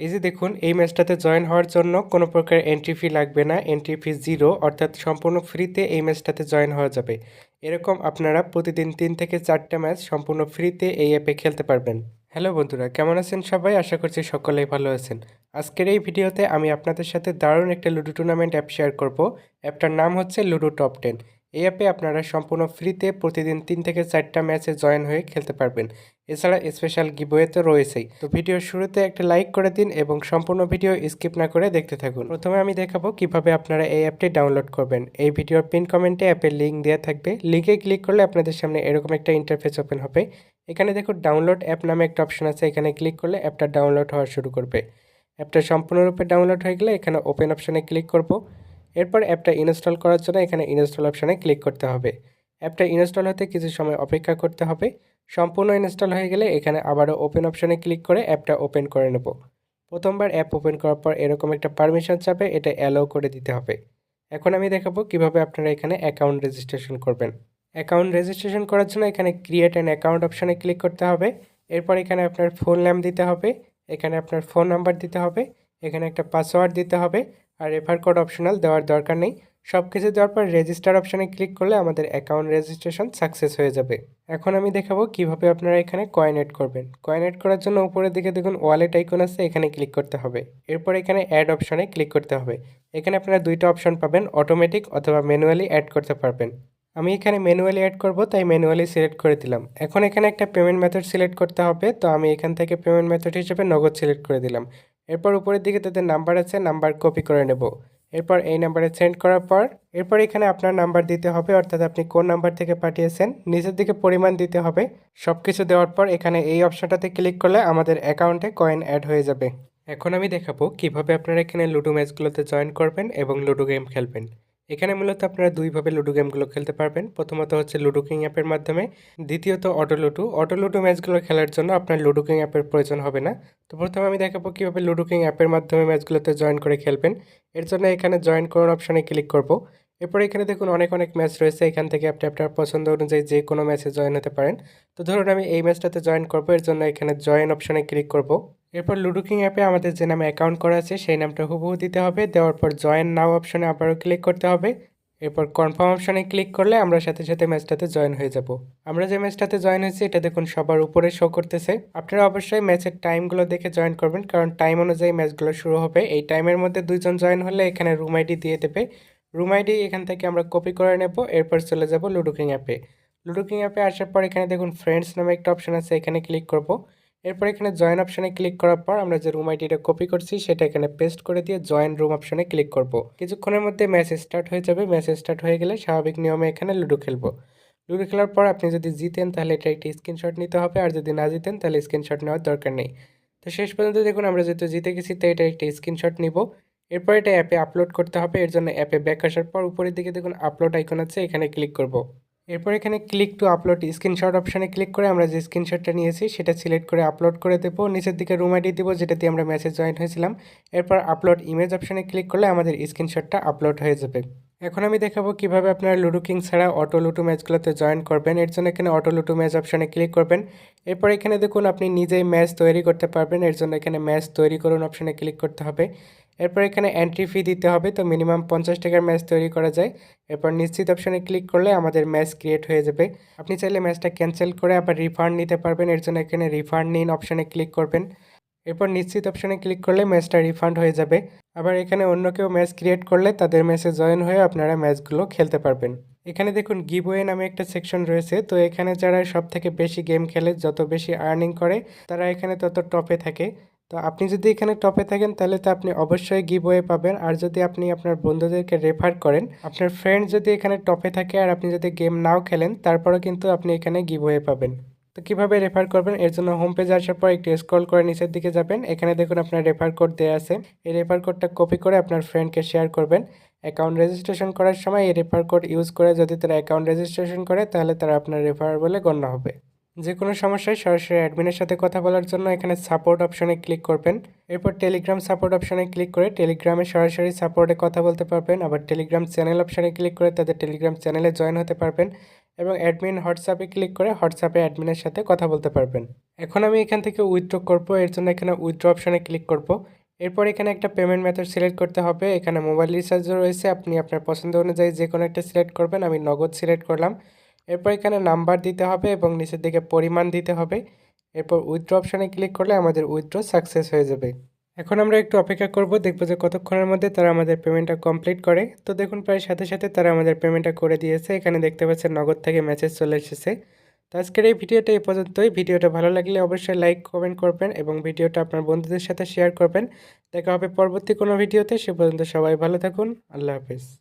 এই যে দেখুন, এই ম্যাচটাতে জয়েন হওয়ার জন্য কোনো প্রকার এন্ট্রি ফি লাগবে না। এন্ট্রি ফি জিরো অর্থাৎ সম্পূর্ণ ফ্রিতে এই ম্যাচটাতে জয়েন হওয়া যাবে। এরকম আপনারা প্রতিদিন তিন থেকে চারটা ম্যাচ সম্পূর্ণ ফ্রিতে এই অ্যাপে খেলতে পারবেন। হ্যালো বন্ধুরা, কেমন আছেন সবাই? আশা করছি সকলেই ভালো আছেন। আজকের এই ভিডিওতে আমি আপনাদের সাথে দারুণ একটা লুডো টুর্নামেন্ট অ্যাপ শেয়ার করব। অ্যাপটার নাম হচ্ছে লুডো টপ টেন এই অ্যাপে আপনারা সম্পূর্ণ ফ্রিতে প্রতিদিন তিন থেকে চারটা ম্যাচে জয়েন হয়ে খেলতে পারবেন। এছাড়া স্পেশাল গিবওয়ে তো রয়েছেই। তো ভিডিওর শুরুতে একটা লাইক করে দিন এবং সম্পূর্ণ ভিডিও স্কিপ না করে দেখতে থাকুন। প্রথমে আমি দেখাবো কীভাবে আপনারা এই অ্যাপটি ডাউনলোড করবেন। এই ভিডিওর পিন কমেন্টে অ্যাপের লিঙ্ক দেওয়া থাকবে। লিঙ্কে ক্লিক করলে আপনাদের সামনে এরকম একটা ইন্টারফেস ওপেন হবে। এখানে দেখুন ডাউনলোড অ্যাপ নামে একটা অপশন আছে। এখানে ক্লিক করলে অ্যাপটা ডাউনলোড হওয়া শুরু করবে। অ্যাপটা সম্পূর্ণরূপে ডাউনলোড হয়ে গেলে এখানে ওপেন অপশানে ক্লিক করব। এরপর অ্যাপটা ইনস্টল করার জন্য এখানে ইনস্টল অপশানে ক্লিক করতে হবে। অ্যাপটা ইনস্টল হতে কিছু সময় অপেক্ষা করতে হবে। সম্পূর্ণ ইনস্টল হয়ে গেলে এখানে আবারও ওপেন অপশানে ক্লিক করে অ্যাপটা ওপেন করে নেব। প্রথমবার অ্যাপ ওপেন করার পর এরকম একটা পারমিশন চাপে এটা অ্যালাউ করে দিতে হবে। এখন আমি দেখাবো কীভাবে আপনারা এখানে অ্যাকাউন্ট রেজিস্ট্রেশন করবেন। অ্যাকাউন্ট রেজিস্ট্রেশন করার জন্য এখানে ক্রিয়েট অ্যান অ্যাকাউন্ট অপশানে ক্লিক করতে হবে। এরপর এখানে আপনার ফোন নাম দিতে হবে। এখানে আপনার ফোন নাম্বার দিতে হবে। এখানে একটা পাসওয়ার্ড দিতে হবে। আর রেফার কোড অপশনাল দেওয়ার দরকার নেই। সব কিছু দেওয়ার পর রেজিস্টার অপশানে ক্লিক করলে আমাদের অ্যাকাউন্ট রেজিস্ট্রেশন সাকসেস হয়ে যাবে। এখন আমি দেখাবো কীভাবে আপনারা এখানে কয়েন এড করবেন। কয়েন এড করার জন্য উপরের দিকে দেখুন ওয়ালেট আইকন আছে, এখানে ক্লিক করতে হবে। এরপর এখানে অ্যাড অপশানে ক্লিক করতে হবে। এখানে আপনারা দুইটা অপশন পাবেন অটোমেটিক অথবা ম্যানুয়ালি অ্যাড করতে পারবেন। আমি এখানে ম্যানুয়ালি অ্যাড করব, তাই ম্যানুয়ালি সিলেক্ট করে দিলাম। এখন এখানে একটা পেমেন্ট মেথড সিলেক্ট করতে হবে, তো আমি এখান থেকে পেমেন্ট মেথড হিসেবে নগদ সিলেক্ট করে দিলাম। এরপর উপরের দিকে তাদের নাম্বার আছে নাম্বার কপি করে নেব। এরপর এই নাম্বারে সেন্ড করার পর, এরপর এখানে আপনার নাম্বার দিতে হবে, অর্থাৎ আপনি কোন নাম্বার থেকে পাঠিয়েছেন নিজের দিকে পরিমাণ দিতে হবে। সব কিছু দেওয়ার পর এখানে এই অপশনটাতে ক্লিক করলে আমাদের অ্যাকাউন্টে কয়েন অ্যাড হয়ে যাবে। এখন আমি দেখাবো কীভাবে আপনারা এখানে লুডো ম্যাচগুলোতে জয়েন করবেন এবং লুডো গেম খেলবেন। এখানে মূলত আপনারা দুইভাবে লুডো গেমগুলো খেলতে পারবেন। প্রথমত হচ্ছে লুডো কিং অ্যাপের মাধ্যমে। দ্বিতীয়ত অটো লুডো। অটো লুডো ম্যাচগুলো খেলার জন্য আপনার লুডো কিং অ্যাপের প্রয়োজন হবে না। তো প্রথমে আমি দেখাবো কীভাবে লুডো কিং অ্যাপের মাধ্যমে ম্যাচগুলোতে জয়েন করে খেলবেন। এর জন্য এখানে জয়েন করুন অপশানে ক্লিক করব। এরপর এখানে দেখুন অনেক অনেক ম্যাচ রয়েছে। এখান থেকে আপনি আপনার পছন্দ অনুযায়ী যে কোনো ম্যাচে জয়েন হতে পারেন। তো ধরুন আমি এই ম্যাচটাতে জয়েন করব। এর জন্য এখানে জয়েন অপশানে ক্লিক করব। এরপর লুডো কিং অ্যাপে আমাদের যে নামে অ্যাকাউন্ট করা আছে, সেই নামটা হুবহু দিতে হবে। দেওয়ার পর জয়েন নাও অপশানে আবারও ক্লিক করতে হবে। এরপর কনফার্ম অপশানে ক্লিক করলে আমরা সাথে সাথে ম্যাচটাতে জয়েন হয়ে যাব। আমরা যে ম্যাচটাতে জয়েন হয়েছি, এটা দেখুন সবার উপরে শো করতেছে। আপনারা অবশ্যই ম্যাচের টাইমগুলো দেখে জয়েন করবেন, কারণ টাইম অনুযায়ী ম্যাচগুলো শুরু হবে। এই টাইমের মধ্যে দুইজন জয়েন হলে এখানে রুম আইডি দিয়ে দেবে। রুম আইডি এখান থেকে আমরা কপি করে নেব, এরপর চলে যাব লুডো কিং অ্যাপে লুডো কিং অ্যাপে আসার পর এখানে দেখুন ফ্রেন্ডস নামে একটা অপশন আছে, এখানে ক্লিক করব। এরপর এখানে জয়েন অপশানে ক্লিক করার পর আমরা যে রুম আইডিটা কপি করছি, সেটা এখানে পেস্ট করে দিয়ে জয়েন রুম অপশানে ক্লিক করব। কিছুক্ষণের মধ্যে ম্যাচ স্টার্ট হয়ে যাবে। ম্যাচ স্টার্ট হয়ে গেলে স্বাভাবিক নিয়মে এখানে লুডো খেলব। লুডো খেলার পর আপনি যদি জিতেন, তাহলে এটা একটি স্ক্রিনশট নিতে হবে। আর যদি না জিতেন, তাহলে স্ক্রিনশট নেওয়ার দরকার নেই। তো শেষ পর্যন্ত দেখুন, আমরা যেহেতু জিতে গেছি, তাই এটা একটি স্ক্রিনশট নিব। এরপর এটা অ্যাপে আপলোড করতে হবে। এর জন্য অ্যাপে ব্যাক আসার পর উপরের দিকে দেখুন আপলোড আইকন আছে, এখানে ক্লিক করব। এরপর এখানে ক্লিক টু আপলোড স্ক্রিনশট অপশানে ক্লিক করে আমরা যে স্ক্রিনশটটা নিয়েছি সেটা সিলেক্ট করে আপলোড করে দেবো। নিচের দিকে রুম আইডি দেবো যেটা দিয়ে আমরা ম্যাসেজ জয়েন হয়েছিলাম। এরপর আপলোড ইমেজ অপশানে ক্লিক করলে আমাদের স্ক্রিনশটটা আপলোড হয়ে যাবে। এখন আমি দেখাবো কীভাবে আপনারা লুডো কিং ছাড়া অটো লুডো ম্যাচগুলোতে জয়েন করবেন। এর জন্য এখানে অটো লুডো ম্যাচ অপশানে ক্লিক করবেন। এরপর এখানে দেখুন আপনি নিজেই ম্যাচ তৈরি করতে পারবেন। এর জন্য এখানে ম্যাচ তৈরি করুন অপশানে ক্লিক করতে হবে। এরপর এখানে এন্ট্রি ফি দিতে হবে, তো মিনিমাম পঞ্চাশ টাকার ম্যাচ তৈরি করা যায়। এরপর নিশ্চিত অপশনে ক্লিক করলে আমাদের ম্যাচ ক্রিয়েট হয়ে যাবে। আপনি চাইলে ম্যাচটা ক্যান্সেল করে আবার রিফান্ড নিতে পারবেন, এর জন্য এখানে রিফান্ড নিন অপশানে ক্লিক করবেন। এরপর নিশ্চিত অপশনে ক্লিক করলে ম্যাচটা রিফান্ড হয়ে যাবে। আবার এখানে অন্য কেউ ম্যাচ ক্রিয়েট করলে তাদের ম্যাচে জয়েন হয়ে আপনারা ম্যাচগুলো খেলতে পারবেন। এখানে দেখুন গিবওয়ে নামে একটা সেকশন রয়েছে, তো এখানে যারা সব থেকে বেশি গেম খেলে, যত বেশি আর্নিং করে, তারা এখানে তত টপে থাকে। তো আপনি যদি এখানে টপে থাকেন, তাহলে তো আপনি অবশ্যই গিভওয়ে পাবেন। আর যদি আপনি আপনার বন্ধুদেরকে রেফার করেন, আপনার ফ্রেন্ড যদি এখানে টপে থাকে আর আপনি যদি গেম নাও খেলেন, তারপরেও কিন্তু আপনি এখানে গিভওয়ে পাবেন। তো কীভাবে রেফার করবেন? এর জন্য হোম পেজে আসার পর একটু স্ক্রল করে নিচের দিকে যাবেন। এখানে দেখুন আপনার রেফার কোড দেওয়া আছে। এই রেফার কোডটা কপি করে আপনার ফ্রেন্ডকে শেয়ার করবেন। অ্যাকাউন্ট রেজিস্ট্রেশন করার সময় এই রেফার কোড ইউজ করে যদি তারা অ্যাকাউন্ট রেজিস্ট্রেশন করে, তাহলে তারা আপনার রেফার বলে গণ্য হবে। যে কোনো সমস্যায় সরাসরি অ্যাডমিনের সাথে কথা বলার জন্য এখানে সাপোর্ট অপশনে ক্লিক করবেন। এরপর টেলিগ্রাম সাপোর্ট অপশনে ক্লিক করে টেলিগ্রামে সরাসরি সাপোর্টে কথা বলতে পারবেন। আবার টেলিগ্রাম চ্যানেল অপশনে ক্লিক করে তাদের টেলিগ্রাম চ্যানেলে জয়েন হতে পারবেন এবং অ্যাডমিন হোয়াটসঅ্যাপে ক্লিক করে হোয়াটসঅ্যাপে অ্যাডমিনের সাথে কথা বলতে পারবেন। এখন আমি এখান থেকে উইথড্র করব, এর জন্য এখানে উইথড্র অপশনে ক্লিক করব। এরপর এখানে একটা পেমেন্ট মেথড সিলেক্ট করতে হবে। এখানে মোবাইল রিচার্জও রয়েছে, আপনি আপনার পছন্দ অনুযায়ী যে কোনো একটা সিলেক্ট করবেন। আমি নগদ সিলেক্ট করলাম। এরপর এখানে নাম্বার দিতে হবে এবং নিচের দিকে পরিমাণ দিতে হবে। এরপর উইথড্র অপশানে ক্লিক করলে আমাদের উইথড্র সাকসেস হয়ে যাবে। এখন আমরা একটু অপেক্ষা করব, দেখব যে কতক্ষণের মধ্যে তারা আমাদের পেমেন্টটা কমপ্লিট করে। তো দেখুন, প্রায় সাথে সাথে তারা আমাদের পেমেন্টটা করে দিয়েছে। এখানে দেখতে পাচ্ছেন নগদ থেকে মেসেজ চলে এসেছে। তো আজকের এই ভিডিওটা এই পর্যন্তই। ভিডিওটা ভালো লাগলে অবশ্যই লাইক কমেন্ট করবেন এবং ভিডিওটা আপনার বন্ধুদের সাথে শেয়ার করবেন। দেখা হবে পরবর্তী কোনো ভিডিওতে। সে পর্যন্ত সবাই ভালো থাকুন। আল্লাহ হাফিজ।